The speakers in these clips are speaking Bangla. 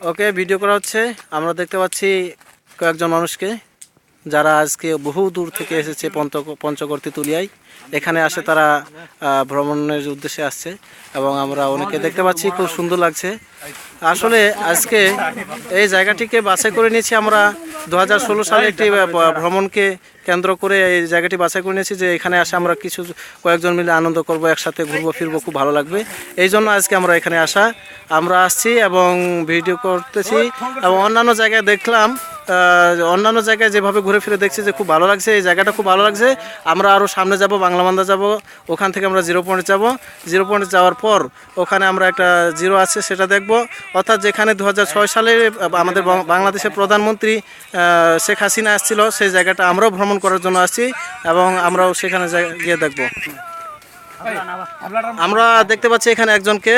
ওকে ভিডিও করা হচ্ছে। আমরা দেখতে পাচ্ছি কয়েকজন মানুষকে। যারা আজকে বহু দূর থেকে এসেছে পঞ্চ পঞ্চগড় তুলিয়ায় এখানে আসে তারা ভ্রমণের উদ্দেশ্যে আসছে এবং আমরা অনেকে দেখতে পাচ্ছি, খুব সুন্দর লাগছে। আসলে আজকে এই জায়গাটিকে বাছাই করে নিয়েছি আমরা দু হাজার ষোলো সালে একটি ভ্রমণকে কেন্দ্র করে এই জায়গাটি বাছাই করে নিয়েছি যে এখানে আসে আমরা কিছু কয়েকজন মিলে আনন্দ করব, একসাথে ঘুরবো, ফিরবো, খুব ভালো লাগবে। এই জন্য আজকে আমরা এখানে আসা, আমরা আসছি এবং ভিডিও করতেছি এবং অন্যান্য জায়গায় দেখলাম অন্যান্য জায়গায় যেভাবে ঘুরে ফিরে দেখছি যে খুব ভালো লাগছে এই জায়গাটা খুব ভালো লাগছে। আমরা আরও সামনে যাব বাংলামান্দা যাব ওখান থেকে আমরা জিরো পয়েন্ট যাব। জিরো পয়েন্ট যাওয়ার পর ওখানে আমরা একটা জিরো আছে সেটা দেখব। অর্থাৎ যেখানে দু হাজার ছয় সালে আমাদের বাংলাদেশের প্রধানমন্ত্রী শেখ হাসিনা আসছিল সেই জায়গাটা আমরাও ভ্রমণ করার জন্য আসছি এবং আমরাও সেখানে গিয়ে দেখব। আমরা দেখতে পাচ্ছি এখানে একজনকে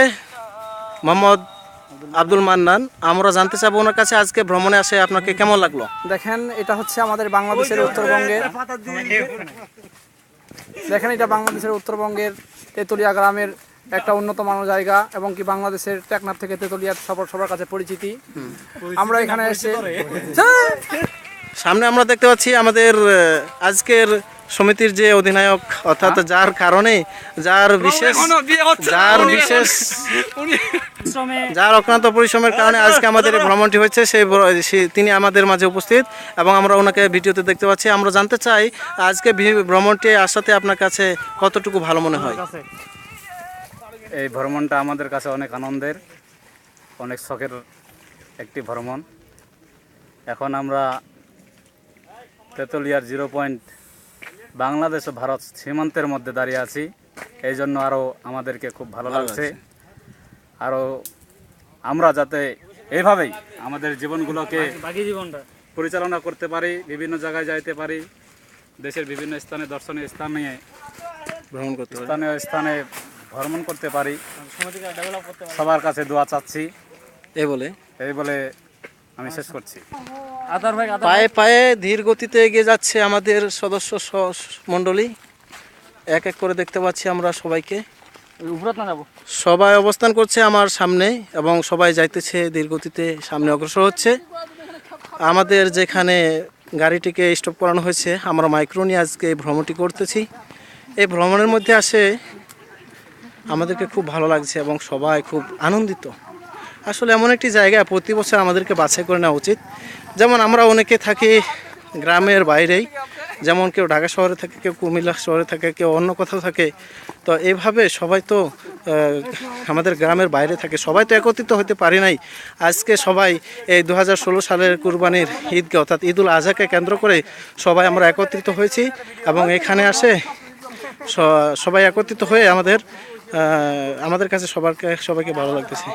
মোহাম্মদ আব্দুল মান্নান আমরা জানতে চাবো ওনার কাছে আজকে ভ্রমণে আসে আপনাকে কেমন লাগল? দেখেন এটা হচ্ছে আমাদের বাংলাদেশের উত্তরবঙ্গের দেখেন এটা বাংলাদেশের উত্তরবঙ্গের তেতুলিয়া গ্রামের একটা উন্নত মানের জায়গা এবং কি বাংলাদেশের টেকনাফ থেকে তেতুলিয়া সবার সবার কাছে পরিচিতি। আমরা এখানে এসে সামনে আমরা দেখতে পাচ্ছি আমাদের আজকের সমিতির যে অধিনায়ক অর্থাৎ যার কারণে যার বিশেষ যার বিশেষ যার অক্লান্ত পরিশ্রমের কারণে আজকে আমাদের এই ভ্রমণটি হচ্ছে সেই তিনি আমাদের মাঝে উপস্থিত এবং আমরা ওনাকে ভিডিওতে দেখতে পাচ্ছি। আমরা জানতে চাই আজকে ভ্রমণটি আসাতে আপনার কাছে কতটুকু ভালো মনে হয়? এই ভ্রমণটা আমাদের কাছে অনেক আনন্দের অনেক শখের একটি ভ্রমণ। এখন আমরা তেতুলিয়ার জিরো পয়েন্ট বাংলাদেশ ও ভারত সীমান্তের মধ্যে দাঁড়িয়ে আছি। এই জন্য আরও আমাদেরকে খুব ভালো লাগছে। আরও আমরা যাতে এইভাবেই আমাদের জীবনগুলোকে পরিচালনা করতে পারি বিভিন্ন জায়গায় যাইতে পারি দেশের বিভিন্ন স্থানে দর্শনীয় স্থানে ভ্রমণ করতে স্থানীয় স্থানে ভ্রমণ করতে পারি। সবার কাছে দোয়া চাচ্ছি। এই বলে এই বলে আমি শেষ করছি। পায়ে পায়ে ধীর গতিতে এগিয়ে যাচ্ছে আমাদের সদস্য স- মণ্ডলী। এক এক করে দেখতে পাচ্ছি আমরা সবাইকে। সবাই অবস্থান করছে আমার সামনে এবং সবাই যাইতেছে ধীর গতিতে সামনে অগ্রসর হচ্ছে। আমাদের যেখানে গাড়িটিকে স্টপ করানো হয়েছে আমরা মাইক্রো নিয়ে আজকে এই ভ্রমণটি করতেছি। এই ভ্রমণের মধ্যে আসে আমাদেরকে খুব ভালো লাগছে এবং সবাই খুব আনন্দিত। আসলে এমন একটি জায়গা প্রতি বছর আমাদেরকে বাছাই করে নেওয়া উচিত। যেমন আমরা অনেকে থাকি গ্রামের বাইরেই, যেমন কেউ ঢাকা শহরে থাকে, কেউ কুমিল্লা শহরে থাকে, কেউ অন্য কোথাও থাকে। তো এইভাবে সবাই তো আমাদের গ্রামের বাইরে থাকে। সবাই তো একত্রিত হতে পারি নাই। আজকে সবাই এই দু হাজার ষোলো সালের কুরবানির ঈদকে, অর্থাৎ ঈদুল আজহাকে কেন্দ্র করে সবাই আমরা একত্রিত হয়েছি এবং এখানে আসে সবাই একত্রিত হয়ে আমাদের আমাদের কাছে সবারকে, সবাইকে ভালো লাগতেছে।